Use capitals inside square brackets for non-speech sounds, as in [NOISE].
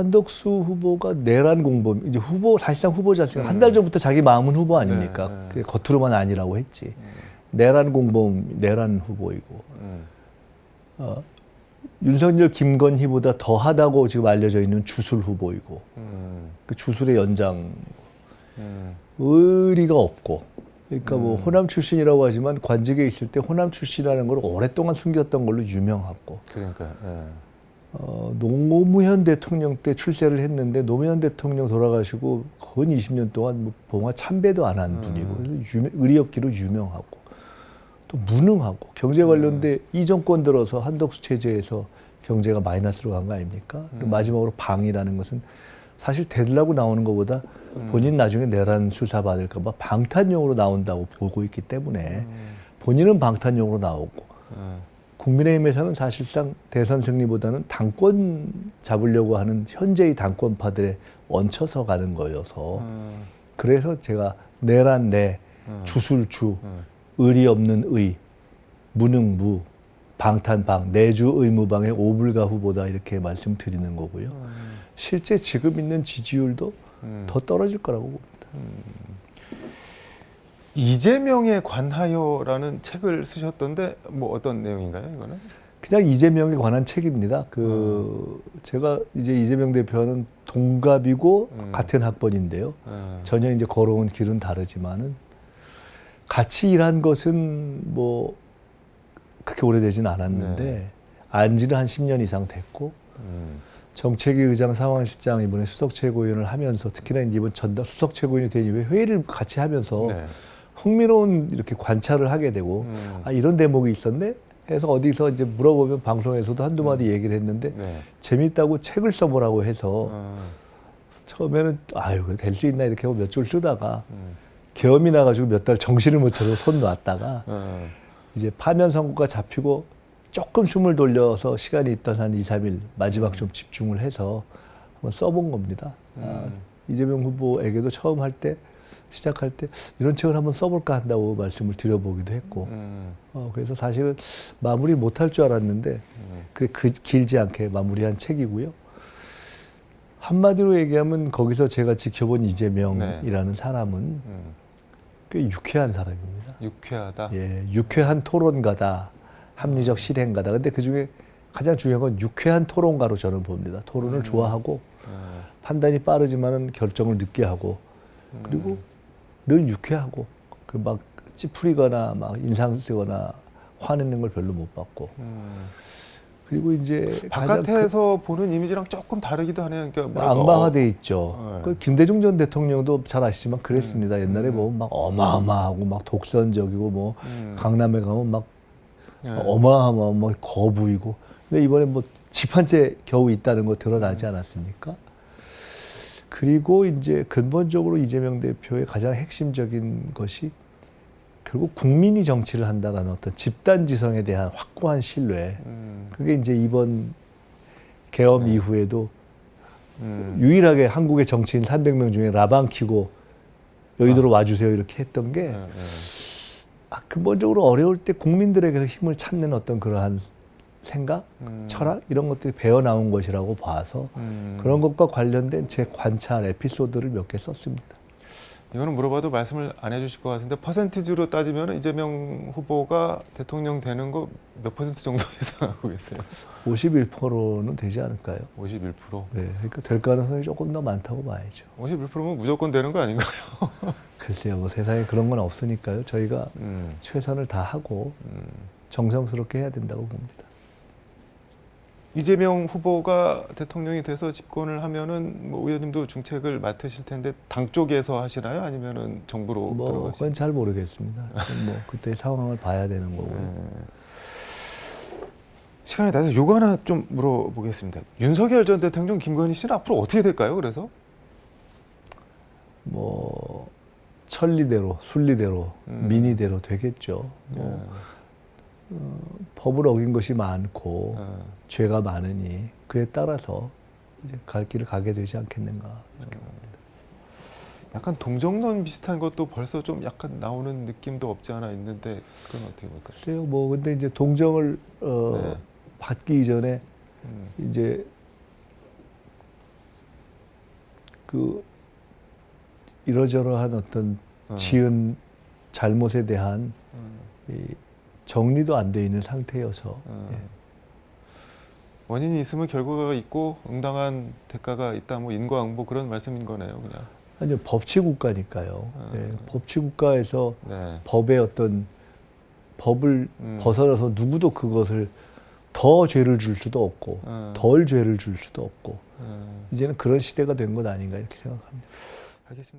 한덕수 후보가 내란 공범 이제 후보 사실상 후보자니까 한 달 전부터 자기 마음은 후보 아닙니까? 네, 네. 겉으로만 아니라고 했지. 내란 공범 내란 후보이고 음. 어, 윤석열 김건희보다 더하다고 지금 알려져 있는 주술 후보이고 음. 그 주술의 연장 음. 의리가 없고 그러니까 뭐 음. 호남 출신이라고 하지만 관직에 있을 때 호남 출신이라는 걸 오랫동안 숨겼던 걸로 유명하고 그러니까 예. 어, 노무현 대통령 때 출세를 했는데 노무현 대통령 돌아가시고 거의 20년 동안 뭐 봉화 참배도 안한 음. 분이고 유명, 의리 없기로 유명하고 또 무능하고 경제 관련돼 음. 이 정권 들어서 한덕수 체제에서 경제가 마이너스로 간 거 아닙니까? 음. 마지막으로 방이라는 것은 사실 되려고 나오는 것보다 음. 본인 나중에 내란 수사 받을까 봐 방탄용으로 나온다고 보고 있기 때문에 음. 본인은 방탄용으로 나오고 예. 국민의힘에서는 사실상 대선 승리보다는 당권 잡으려고 하는 현재의 당권파들에 얹혀서 가는 거여서 음. 그래서 제가 내란 내 음. 주술주 음. 의리 없는 의 무능무 방탄방 내주 의무방의 오불가 후보다 이렇게 말씀드리는 거고요. 음. 실제 지금 있는 지지율도 음. 더 떨어질 거라고 봅니다. 이재명에 관하여라는 책을 쓰셨던데 뭐 어떤 내용인가요, 이거는? 그냥 이재명에 관한 책입니다. 그 제가 이제 이재명 대표는 동갑이고 음. 같은 학번인데요. 예. 전혀 이제 걸어온 길은 다르지만은 같이 일한 것은 뭐 그렇게 오래되진 않았는데 네. 안지는 한 10년 이상 됐고 음. 정책위 의장 상황실장 이번에 수석 최고위원을 하면서 특히나 이번 전담 수석 최고위원이 된 이후에 회의를 같이 하면서 네. 흥미로운 이렇게 관찰을 하게 되고 음. 아 이런 대목이 있었네 해서 어디서 이제 물어보면 방송에서도 한두 마디 음. 얘기를 했는데 네. 재밌다고 책을 써보라고 해서 어. 처음에는 아유 될 수 있나 이렇게 하고 몇 줄 쓰다가 음. 계엄이 나가지고 몇 달 정신을 못 차리고 손 놨다가 [LAUGHS] 어. 이제 파면 선거가 잡히고 조금 숨을 돌려서 시간이 있던 한 2, 3일 마지막 좀 집중을 해서 한번 써본 겁니다. 아, 음. 이재명 후보에게도 처음 할때 시작할 때 이런 책을 한번 써볼까 한다고 말씀을 드려보기도 했고 음. 어, 그래서 사실은 마무리 못할 줄 알았는데 음. 그, 길지 않게 마무리한 책이고요. 한마디로 얘기하면 거기서 제가 지켜본 이재명이라는 사람은 음. 꽤 유쾌한 사람입니다. 유쾌하다. 예, 유쾌한 토론가다, 합리적 실행가다. 근데 그 중에 가장 중요한 건 유쾌한 토론가로 저는 봅니다. 토론을 음. 좋아하고 어. 판단이 빠르지만은 결정을 늦게 하고 그리고 음. 늘 유쾌하고 그 막 찌푸리거나 막 인상 쓰거나 화내는 걸 별로 못 봤고 음. 그리고 이제 바깥에서 보는 이미지랑 조금 다르기도 하네요. 그러니까 그 뭐랄까, 악마화돼 있죠. 네. 그 김대중 전 대통령도 잘 아시지만 그랬습니다. 음. 옛날에 음. 보면 막 어마어마하고 막 독선적이고 뭐 음. 강남에 가면 막 예. 어마어마한 뭐 거부이고 근데 이번에 뭐 집 한 채 겨우 있다는 거 드러나지 음. 않았습니까? 그리고 이제 근본적으로 이재명 대표의 가장 핵심적인 것이 결국 국민이 정치를 한다라는 어떤 집단 지성에 대한 확고한 신뢰. 음. 그게 이제 이번 개엄 네. 이후에도 음. 유일하게 한국의 정치인 300명 중에 라방 키고 여의도로 와주세요 이렇게 했던 게 예, 예. 아, 근본적으로 어려울 때 국민들에게서 힘을 찾는 어떤 그러한 생각, 음. 철학 이런 것들이 배어 나온 것이라고 봐서 음. 그런 것과 관련된 제 관찰 에피소드를 몇 개 썼습니다. 이거는 물어봐도 말씀을 안 해주실 것 같은데 퍼센티지로 따지면 이재명 후보가 대통령 되는 거 몇 퍼센트 정도 [LAUGHS] 예상하고 계세요? 51%는 되지 않을까요? 51%. 네, 그러니까 될 가능성이 조금 더 많다고 봐야죠. 51%면 무조건 되는 거 아닌가요? [LAUGHS] 글쎄요, 뭐 세상에 그런 건 없으니까요. 저희가 음. 최선을 다하고 음. 정성스럽게 해야 된다고 봅니다. 이재명 후보가 대통령이 돼서 집권을 하면은 뭐 의원님도 중책을 맡으실 텐데 당 쪽에서 하시나요? 아니면은 정부로 뭐 들어가시? 그건 잘 모르겠습니다. 뭐 그때 상황을 봐야 되는 거고. 네. 시간이 나서 요거 하나 좀 물어보겠습니다. 윤석열 전 대통령 김건희 씨는 앞으로 어떻게 될까요? 그래서 뭐 천리대로, 순리대로, 음. 민의대로 되겠죠. 뭐 어, 법을 어긴 것이 많고 예. 어. 죄가 많으니 그에 따라서 이제 갈 길을 가게 되지 않겠는가 이렇게 봅니다. 약간 동정론 비슷한 것도 벌써 좀 약간 나오는 느낌도 없지 않아 있는데 그건 어떻게 볼까요? 글쎄요, 뭐 근데 이제 동정을 어, 네. 받기 이전에 음. 이제 그 이러저러한 어떤 어. 지은 잘못에 대한 음, 이 정리도 안 돼 있는 상태여서 어. 예. 원인이 있으면 결과가 있고 응당한 대가가 있다. 뭐 인과응보 그런 말씀인 거네요, 그냥. 아니요 법치 국가니까요. 아. 예, 법치 국가에서 네. 법의 어떤 법을 음. 벗어나서 누구도 그것을 더 죄를 줄 수도 없고 어. 덜 죄를 줄 수도 없고 어. 이제는 그런 시대가 된 것 아닌가 이렇게 생각합니다. 알겠습니다.